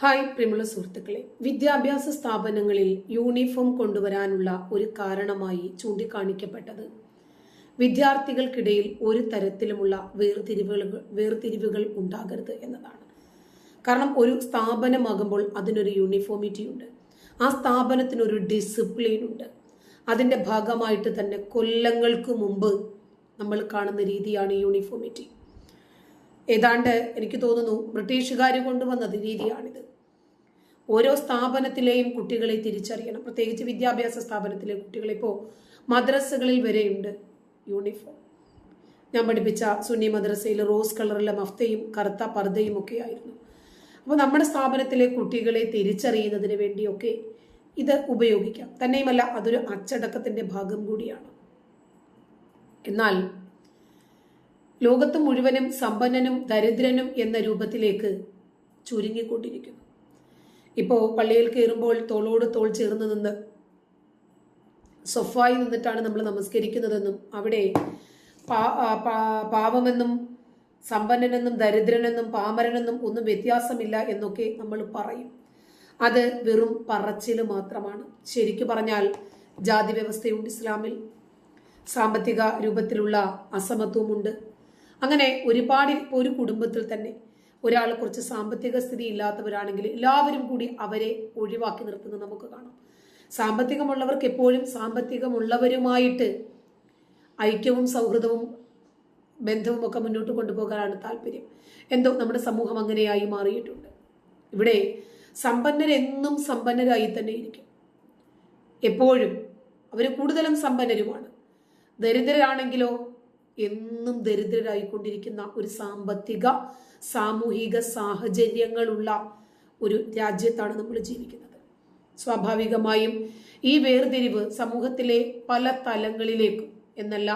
Hi പ്രിമുള സുഹൃത്തുക്കളെ. വിദ്യാഭ്യാസ സ്ഥാപനങ്ങളിൽ യൂണിഫോം കൊണ്ടുവരാനുള്ള ഒരു കാരണമായി ചൂണ്ടിക്കാണിക്കപ്പെട്ടത്. വിദ്യാർത്ഥികൾക്കിടയിൽ ഒരു തരത്തിലുമുള്ള വേർതിരിവുകൾ വേർതിരിവുകൾ ഉണ്ടാകരുത് എന്നതാണ്. കാരണം ഒരു സ്ഥാപനമാകുമ്പോൾ അതിനൊരു യൂണിഫോമിറ്റി ഉണ്ട്. ആ സ്ഥാപനത്തിനൊരു ഡിസിപ്ലിൻ ഉണ്ട്. അതിന്റെ ഭാഗമായിട്ട് തന്നെ കൊല്ലങ്ങൾക്ക് മുമ്പ് നമ്മൾ കാണുന്ന രീതിയാണ് യൂണിഫോമിറ്റി. ഏതാണ്ട് എനിക്ക് തോന്നുന്നു ബ്രിട്ടീഷുകാർ കൊണ്ടുവന്നത് രീതിയാണിത്. ഓരോ സ്ഥാപനത്തിലെയും കുട്ടികളെ തിരിച്ചറിയണം. പ്രത്യേകിച്ച് വിദ്യാഭ്യാസ സ്ഥാപനത്തിലെ കുട്ടികളെ ഇപ്പോൾ മദ്രസകളിൽ വരെയുണ്ട്. യൂണിഫോം. ഞാൻ പഠിപ്പിച്ച സുന്നി മദ്രസയിൽ റോസ് കളറിലെ മഫ്തയും കറുത്ത പർദ്ദയും ഒക്കെ ആയിരുന്നു അപ്പോൾ നമ്മുടെ സ്ഥാപനത്തിലെ കുട്ടികളെ തിരിച്ചറിയുന്നതിന് വേണ്ടിയൊക്കെ ഇത് ഉപയോഗിക്കാം. തന്നെയുമല്ല അതൊരു അച്ചടക്കത്തിന്റെ ഭാഗം കൂടിയാണ്. എന്നാൽ ലോകത്ത് മുഴുവനും സമ്പന്നനും ദരിദ്രനും എന്ന രൂപത്തിലേക്ക് ചുരുങ്ങിക്കൊണ്ടിരിക്കുന്നു. ഇപ്പോൾ പള്ളിയിൽ കയറുമ്പോൾ തോളോട് തോൾ ചേർന്ന് നിന്ന് സൊഫായി നിന്നിട്ടാണ് നമ്മൾ നമസ്കരിക്കുന്നതെന്നും അവിടെ പാവമെന്നും സമ്പന്നനെന്നും ദരിദ്രനെന്നും പാമരനെന്നും ഒന്നും വ്യത്യാസമില്ല എന്നൊക്കെ നമ്മൾ പറയും. അത് വെറും പറച്ചിൽ മാത്രമാണ്. ശരിക്കു പറഞ്ഞാൽ ജാതി വ്യവസ്ഥയുണ്ട് ഇസ്ലാമിൽ. സാമ്പത്തിക രൂപത്തിലുള്ള അസമത്വമുണ്ട്. അങ്ങനെ ഒരുപാട് ഒരു കുടുംബത്തിൽ തന്നെ ഒരാൾ കുറച്ച് സാമ്പത്തിക സ്ഥിതി ഇല്ലാത്തവരാണെങ്കിൽ എല്ലാവരും കൂടി അവരെ ഒഴിവാക്കി നിർത്തുന്നത് നമുക്ക് കാണാം. സാമ്പത്തികമുള്ളവർക്ക് എപ്പോഴും സാമ്പത്തികമുള്ളവരുമായിട്ട് ഐക്യവും സൗഹൃദവും ബന്ധവും ഒക്കെ മുന്നോട്ട് കൊണ്ടുപോകാനാണ് താല്പര്യം. എന്തോ നമ്മുടെ സമൂഹം അങ്ങനെയായി മാറിയിട്ടുണ്ട്. ഇവിടെ സമ്പന്നരെന്നും സമ്പന്നരായി തന്നെ ഇരിക്കും. എപ്പോഴും അവർ കൂടുതലും സമ്പന്നരുമാണ്. ദരിദ്രരാണെങ്കിലോ എന്നും ദരിദ്രരായിക്കൊണ്ടിരിക്കുന്ന ഒരു സാമ്പത്തിക സാമൂഹിക സാഹചര്യങ്ങളുള്ള ഒരു രാജ്യത്താണ് നമ്മൾ ജീവിക്കുന്നത്. സ്വാഭാവികമായും ഈ വേർതിരിവ് സമൂഹത്തിലെ പല തലങ്ങളിലേക്കും എന്നല്ല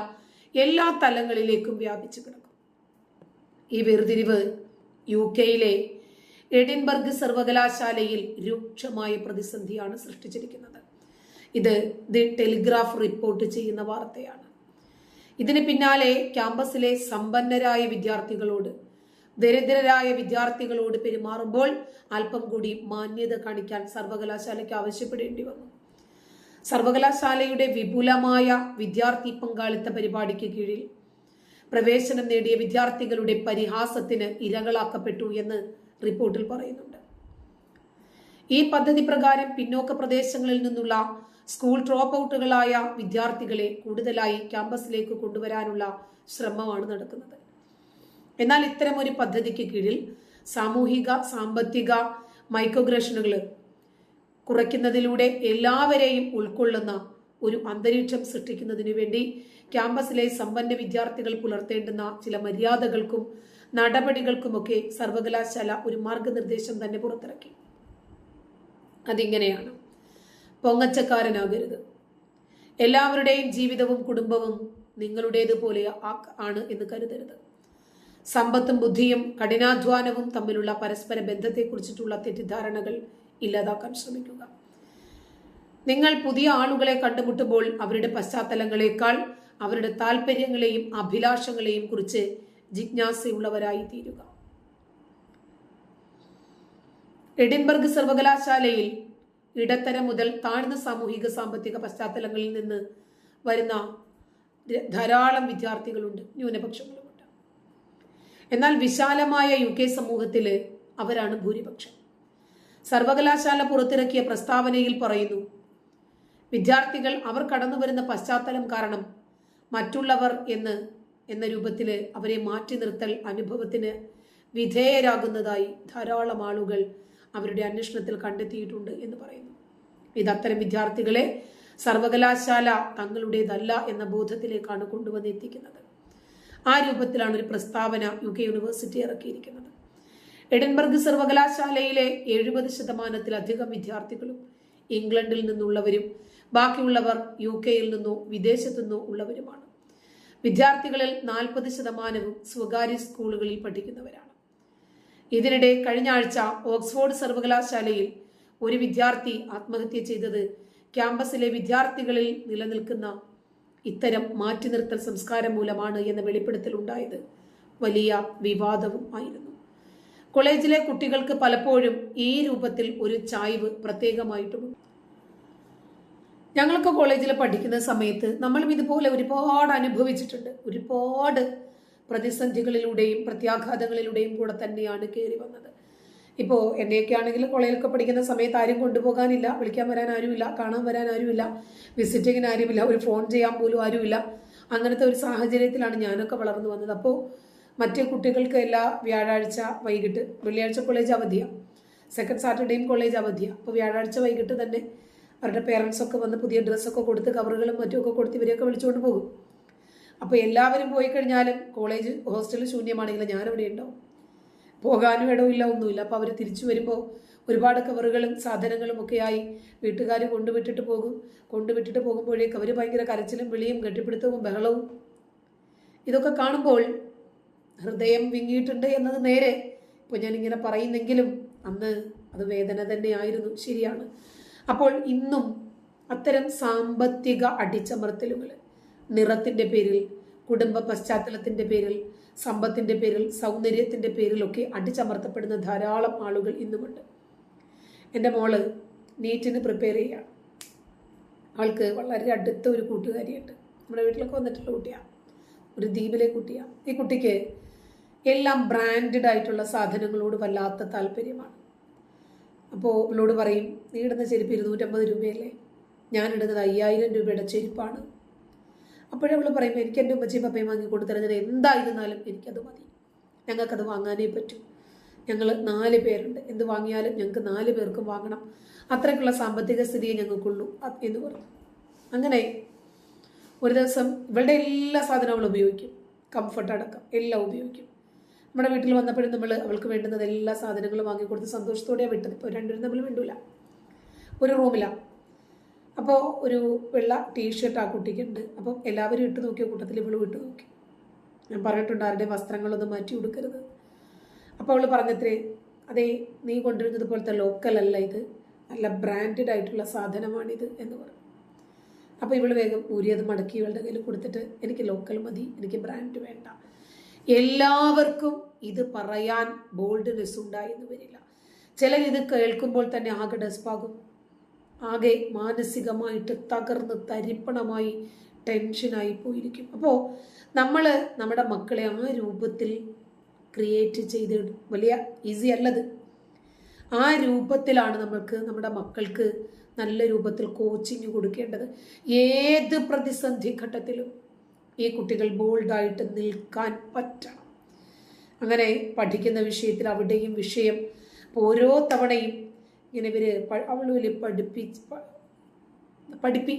എല്ലാ തലങ്ങളിലേക്കും വ്യാപിച്ചു കിടക്കും. ഈ വേർതിരിവ് യു കെയിലെ എഡിൻബർഗ് സർവകലാശാലയിൽ രൂക്ഷമായ പ്രതിസന്ധിയാണ് സൃഷ്ടിച്ചിരിക്കുന്നത്. ഇത് ദി ടെലിഗ്രാഫ് റിപ്പോർട്ട് ചെയ്യുന്ന വാർത്തയാണ്. ഇതിന് പിന്നാലെ ക്യാമ്പസിലെ സമ്പന്നരായ വിദ്യാർത്ഥികളോട് ദരിദ്രരായ വിദ്യാർത്ഥികളോട് പെരുമാറുമ്പോൾ അല്പം കൂടി മാന്യത കാണിക്കാൻ സർവകലാശാലയ്ക്ക് ആവശ്യപ്പെടേണ്ടി വന്നു. സർവകലാശാലയുടെ വിപുലമായ വിദ്യാർത്ഥി പങ്കാളിത്ത പരിപാടിക്ക് കീഴിൽ പ്രവേശനം നേടിയ വിദ്യാർത്ഥികളുടെ പരിഹാസത്തിന് ഇരകളാക്കപ്പെട്ടു എന്ന് റിപ്പോർട്ടിൽ പറയുന്നുണ്ട്. ഈ പദ്ധതി പ്രകാരം പിന്നോക്ക പ്രദേശങ്ങളിൽ നിന്നുള്ള സ്കൂൾ ഡ്രോപ്പ് ഔട്ടുകളായ വിദ്യാർത്ഥികളെ കൂടുതലായി ക്യാമ്പസിലേക്ക് കൊണ്ടുവരാനുള്ള ശ്രമമാണ് നടക്കുന്നത്. എന്നാൽ ഇത്തരം ഒരു പദ്ധതിക്ക് കീഴിൽ സാമൂഹിക സാമ്പത്തിക മൈക്രോഗ്രഷനുകൾ കുറയ്ക്കുന്നതിലൂടെ എല്ലാവരെയും ഉൾക്കൊള്ളുന്ന ഒരു അന്തരീക്ഷം സൃഷ്ടിക്കുന്നതിനു വേണ്ടി ക്യാമ്പസിലെ സമ്പന്ന വിദ്യാർത്ഥികൾ പുലർത്തേണ്ടുന്ന ചില മര്യാദകൾക്കും നടപടികൾക്കുമൊക്കെ സർവകലാശാല ഒരു മാർഗനിർദ്ദേശം തന്നെ പുറത്തിറക്കി. അതിങ്ങനെയാണ്. പൊങ്ങച്ചക്കാരനാകരുത്. എല്ലാവരുടെയും ജീവിതവും കുടുംബവും നിങ്ങളുടേതുപോലെ ആണ് എന്ന് കരുതരുത്. സമ്പത്തും ബുദ്ധിയും കഠിനാധ്വാനവും തമ്മിലുള്ള പരസ്പര ബന്ധത്തെക്കുറിച്ചിട്ടുള്ള തെറ്റിദ്ധാരണകൾ ഇല്ലാതാക്കാൻ ശ്രമിക്കുക. നിങ്ങൾ പുതിയ ആളുകളെ കണ്ടുമുട്ടുമ്പോൾ അവരുടെ പശ്ചാത്തലങ്ങളെക്കാൾ അവരുടെ താല്പര്യങ്ങളെയും അഭിലാഷങ്ങളെയും കുറിച്ച് ജിജ്ഞാസയുള്ളവരായി തീരുക എഡിൻബർഗ് സർവകലാശാലയിൽ ഇടത്തരം മുതൽ താഴ്ന്ന സാമൂഹിക സാമ്പത്തിക പശ്ചാത്തലങ്ങളിൽ നിന്ന് വരുന്ന ധാരാളം വിദ്യാർത്ഥികളുണ്ട് ന്യൂനപക്ഷങ്ങളുമുണ്ട്. എന്നാൽ വിശാലമായ യു കെ സമൂഹത്തിൽ അവരാണ് ഭൂരിപക്ഷം. സർവകലാശാല പുറത്തിറക്കിയ പ്രസ്താവനയിൽ പറയുന്നു വിദ്യാർത്ഥികൾ അവർ കടന്നു വരുന്ന പശ്ചാത്തലം കാരണം മറ്റുള്ളവർ എന്ന് എന്ന രൂപത്തിൽ അവരെ മാറ്റി നിർത്തൽ അനുഭവത്തിന് വിധേയരാകുന്നതായി ധാരാളം ആളുകൾ അവരുടെ അന്വേഷണത്തിൽ കണ്ടെത്തിയിട്ടുണ്ട് എന്ന് പറയുന്നു. ഇത് അത്തരം വിദ്യാർത്ഥികളെ സർവകലാശാല തങ്ങളുടേതല്ല എന്ന ബോധത്തിലേക്കാണ് കൊണ്ടുവന്നെത്തിക്കുന്നത്. ആ രൂപത്തിലാണ് ഒരു പ്രസ്താവന യു കെ യൂണിവേഴ്സിറ്റി ഇറക്കിയിരിക്കുന്നത്. എഡൻബർഗ് സർവകലാശാലയിലെ എഴുപത് ശതമാനത്തിലധികം വിദ്യാർത്ഥികളും ഇംഗ്ലണ്ടിൽ നിന്നുള്ളവരും ബാക്കിയുള്ളവർ യു കെയിൽ നിന്നോ വിദേശത്തു നിന്നോ ഉള്ളവരുമാണ്. വിദ്യാർത്ഥികളിൽ നാൽപ്പത് ശതമാനവും സ്വകാര്യ സ്കൂളുകളിൽ പഠിക്കുന്നവരാണ്. ഇതിനിടെ കഴിഞ്ഞ ആഴ്ച ഓക്സ്ഫോർഡ് സർവകലാശാലയിൽ ഒരു വിദ്യാർത്ഥി ആത്മഹത്യ ചെയ്തത്. ക്യാമ്പസിലെ വിദ്യാർത്ഥികളിൽ നിലനിൽക്കുന്ന ഇത്തരം മാറ്റി നിർത്തൽ സംസ്കാരം മൂലമാണ് എന്ന വെളിപ്പെടുത്തൽ ഉണ്ടായത്. വലിയ വിവാദവും ആയിരുന്നു. കോളേജിലെ കുട്ടികൾക്ക് പലപ്പോഴും ഈ രൂപത്തിൽ ഒരു ചായ്വ് പ്രത്യേകമായിട്ടുമുണ്ട്. ഞങ്ങളൊക്കെ കോളേജിൽ പഠിക്കുന്ന സമയത്ത് നമ്മളും ഇതുപോലെ ഒരുപാട് അനുഭവിച്ചിട്ടുണ്ട്. ഒരുപാട് പ്രതിസന്ധികളിലൂടെയും പ്രത്യാഘാതങ്ങളിലൂടെയും കൂടെ തന്നെയാണ് കയറി വന്നത്. ഇപ്പോൾ എന്നെയൊക്കെ ആണെങ്കിൽ കോളേജിലൊക്കെ പഠിക്കുന്ന സമയത്ത് ആരും കൊണ്ടുപോകാനില്ല. വിളിക്കാൻ വരാൻ ആരുമില്ല. കാണാൻ വരാൻ ആരുമില്ല. വിസിറ്റിങ്ങിന് ആരുമില്ല. ഒരു ഫോൺ ചെയ്യാൻ പോലും ആരുമില്ല. അങ്ങനത്തെ ഒരു സാഹചര്യത്തിലാണ് ഞാനൊക്കെ വളർന്നു വന്നത്. അപ്പോൾ മറ്റു കുട്ടികൾക്ക് എല്ലാ വ്യാഴാഴ്ച വൈകിട്ട് വെള്ളിയാഴ്ച കോളേജ് അവധിയാണ് സെക്കൻഡ് സാറ്റർഡേയും കോളേജ് അവധിയാണ് അപ്പോൾ വ്യാഴാഴ്ച വൈകിട്ട് തന്നെ അവരുടെ പേരൻസൊക്കെ വന്ന് പുതിയ ഡ്രസ്സൊക്കെ കൊടുത്ത് കവറുകളും മറ്റുമൊക്കെ കൊടുത്ത് ഇവരെയൊക്കെ വിളിച്ചുകൊണ്ട് പോകും. അപ്പോൾ എല്ലാവരും പോയി കഴിഞ്ഞാലും കോളേജ് ഹോസ്റ്റൽ ശൂന്യമാണെങ്കിലും ഞാനവിടെ ഉണ്ടാവും പോകാനും ഇടവില്ല ഒന്നുമില്ല. അപ്പോൾ അവർ തിരിച്ചു വരുമ്പോൾ ഒരുപാട് കവറുകളും സാധനങ്ങളും ഒക്കെയായി വീട്ടുകാർ കൊണ്ടുവിട്ടിട്ട് പോകും. കൊണ്ടുവിട്ടിട്ട് പോകുമ്പോഴേക്ക് അവർ ഭയങ്കര കരച്ചിലും വിളിയും കെട്ടിപ്പിടുത്തവും ബഹളവും. ഇതൊക്കെ കാണുമ്പോൾ ഹൃദയം വിങ്ങിയിട്ടുണ്ട് എന്നത് നേരെ ഇപ്പോൾ ഞാനിങ്ങനെ പറയുന്നെങ്കിലും അന്ന് അത് വേദന തന്നെയായിരുന്നു. ശരിയാണ്. അപ്പോൾ ഇന്നും അത്തരം സാമ്പത്തിക അടിച്ചമർത്തലുകൾ നിറത്തിന്റെ പേരിൽ കുടുംബ പശ്ചാത്തലത്തിന്റെ പേരിൽ സമ്പത്തിന്റെ പേരിൽ സൗന്ദര്യത്തിന്റെ പേരിലൊക്കെ അടിച്ചമർത്തപ്പെടുന്ന ധാരാളം ആളുകൾ ഇന്നുമുണ്ട്. എന്റെ മോൾ നീറ്റിന് പ്രിപ്പയർ ചെയ്യുകയാണ്. അവൾക്ക് വളരെ അടുത്ത ഒരു കൂട്ടുകാരിയുണ്ട്. നമ്മുടെ വീട്ടിലൊക്കെ വന്നിട്ടുള്ള കുട്ടിയാണ് ഒരു ദ്വീപിലെ കുട്ടിയാണ് ഈ കുട്ടിക്ക് എല്ലാം ബ്രാൻഡഡ് ആയിട്ടുള്ള സാധനങ്ങളോട് വല്ലാത്ത താല്പര്യമാണ്. അപ്പോൾ അവളോട് പറയും നീ ഇടുന്ന ചെരുപ്പ് ഇരുന്നൂറ്റമ്പത് രൂപയല്ലേ? ഞാനിടുന്നത് അയ്യായിരം രൂപയുടെ ചെരുപ്പാണ്. അപ്പോഴവൾ പറയും എനിക്ക് എന്റെ ഉമ്മച്ചയും പപ്പയും വാങ്ങി കൊടുത്തരുന്നത് എന്തായിരുന്നാലും എനിക്കത് മതി. ഞങ്ങൾക്കത് വാങ്ങാനേ പറ്റൂ. ഞങ്ങൾ നാല് പേരുണ്ട്. എന്ത് വാങ്ങിയാലും ഞങ്ങൾക്ക് നാല് പേർക്കും വാങ്ങണം. അത്രയ്ക്കുള്ള സാമ്പത്തിക സ്ഥിതിയെ ഞങ്ങൾക്കുള്ളൂ എന്ന് പറഞ്ഞു. അങ്ങനെ ഒരു ദിവസം ഇവളുടെ എല്ലാ സാധനവും അവൾ ഉപയോഗിക്കും. കംഫർട്ട് അടക്കം എല്ലാം ഉപയോഗിക്കും. നമ്മുടെ വീട്ടിൽ വന്നപ്പോഴും നമ്മൾ അവൾക്ക് വേണ്ടുന്നത് എല്ലാ സാധനങ്ങളും വാങ്ങിക്കൊടുത്ത് സന്തോഷത്തോടെയാണ് വിട്ടത്. ഇപ്പോൾ രണ്ടുപേരും നമ്മൾ വേണ്ടൂല ഒരു റൂമിലാണ് അപ്പോൾ ഒരു വെള്ള ടീഷർട്ട് ആ കുട്ടിക്കുണ്ട്. അപ്പം എല്ലാവരും ഇട്ട് നോക്കിയ? കൂട്ടത്തിൽ ഇവളും ഇട്ട് നോക്കി. ഞാൻ പറഞ്ഞിട്ടുണ്ട് ആരുടെ വസ്ത്രങ്ങളൊന്നും മാറ്റി കൊടുക്കരുത് അപ്പോൾ അവൾ പറഞ്ഞത്രേ അതേ നീ കൊണ്ടുവരുന്നത് പോലത്തെ ലോക്കൽ അല്ല ഇത്. നല്ല ബ്രാൻഡഡ് ആയിട്ടുള്ള സാധനമാണിത് എന്ന് പറഞ്ഞു. അപ്പോൾ ഇവൾ വേഗം ഊരി അത് മടക്കി ഇവളുടെ കയ്യിൽ കൊടുത്തിട്ട് എനിക്ക് ലോക്കൽ മതി എനിക്ക് ബ്രാൻഡ് വേണ്ട. എല്ലാവർക്കും ഇത് പറയാൻ ബോൾഡ്നെസ് ഉണ്ടായെന്ന് വരില്ല. ചിലർ ഇത് കേൾക്കുമ്പോൾ തന്നെ ആകെ ഡെസ്പാകും ആകെ മാനസികമായിട്ട് തകർന്ന് തരിപ്പണമായി ടെൻഷനായി പോയിരിക്കും. അപ്പോൾ നമ്മൾ നമ്മുടെ മക്കളെ ആ രൂപത്തിൽ ക്രിയേറ്റ് ചെയ്ത് വലിയ ഈസി അല്ലത്. ആ രൂപത്തിലാണ് നമ്മൾക്ക് നമ്മുടെ മക്കൾക്ക് നല്ല രൂപത്തിൽ കോച്ചിങ് കൊടുക്കേണ്ടത്. ഏത് പ്രതിസന്ധി ഘട്ടത്തിലും ഈ കുട്ടികൾ ബോൾഡായിട്ട് നിൽക്കാൻ പറ്റണം. അങ്ങനെ പഠിക്കുന്ന വിഷയത്തിൽ അവിടെയും വിഷയം ഓരോ തവണയും ഇങ്ങനെ ഇവർ വലിയ പഠിപ്പി പഠിപ്പി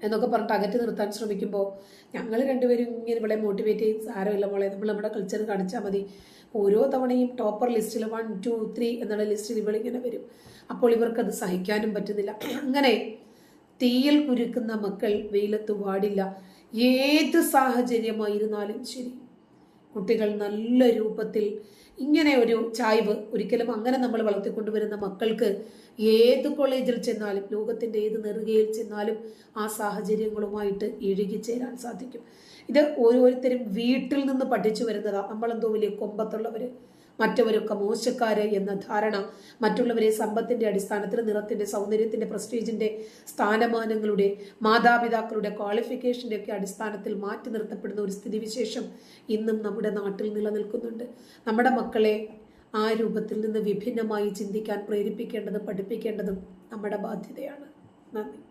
എന്നൊക്കെ പറഞ്ഞിട്ട് അകറ്റി നിർത്താൻ ശ്രമിക്കുമ്പോൾ ഞങ്ങൾ രണ്ടുപേരും ഇങ്ങനെ ഇവളെ മോട്ടിവേറ്റ് ചെയ്ത് സാരമില്ല മോളെ നമ്മൾ നമ്മുടെ കൾച്ചർ കാണിച്ചാൽ മതി. ഓരോ തവണയും ടോപ്പർ ലിസ്റ്റിൽ വൺ ടു ത്രീ എന്നുള്ള ലിസ്റ്റിൽ ഇവളിങ്ങനെ വരും. അപ്പോൾ ഇവർക്കത് സഹിക്കാനും പറ്റുന്നില്ല. അങ്ങനെ തീയിൽ കുരുക്കുന്ന മക്കൾ വെയിലത്ത് പാടില്ല ഏത് സാഹചര്യമായിരുന്നാലും ശരി. കുട്ടികൾ നല്ല രൂപത്തിൽ ഇങ്ങനെ ഒരു ചായ്വ് ഒരിക്കലും അങ്ങനെ നമ്മൾ വളർത്തിക്കൊണ്ടുവരുന്ന മക്കൾക്ക് ഏത് കോളേജിൽ ചെന്നാലും ലോകത്തിന്റെ ഏത് നെറുകയിൽ ചെന്നാലും ആ സാഹചര്യങ്ങളുമായിട്ട് ഇഴുകിച്ചേരാൻ സാധിക്കും. ഇത് ഓരോരുത്തരും വീട്ടിൽ നിന്ന് പഠിച്ചു വരുന്നതാണ് നമ്മളെന്തോ വലിയ കൊമ്പത്തുള്ളവർ മറ്റവരൊക്കെ മോശക്കാര് എന്ന ധാരണ മറ്റുള്ളവരെ സമ്പത്തിന്റെ അടിസ്ഥാനത്തിൽ നിറത്തിന്റെ സൗന്ദര്യത്തിന്റെ പ്രസ്റ്റീജിന്റെ സ്ഥാനമാനങ്ങളുടെ മാതാപിതാക്കളുടെ ക്വാളിഫിക്കേഷന്റെ ഒക്കെ അടിസ്ഥാനത്തിൽ മാറ്റി നിർത്തപ്പെടുന്ന ഒരു സ്ഥിതിവിശേഷം ഇന്നും നമ്മുടെ നാട്ടിൽ നിലനിൽക്കുന്നുണ്ട്. നമ്മുടെ മക്കളെ ആ രൂപത്തിൽ നിന്ന് വിഭിന്നമായി ചിന്തിക്കാൻ പ്രേരിപ്പിക്കേണ്ടതും പഠിപ്പിക്കേണ്ടതും നമ്മുടെ ബാധ്യതയാണ്. നന്ദി.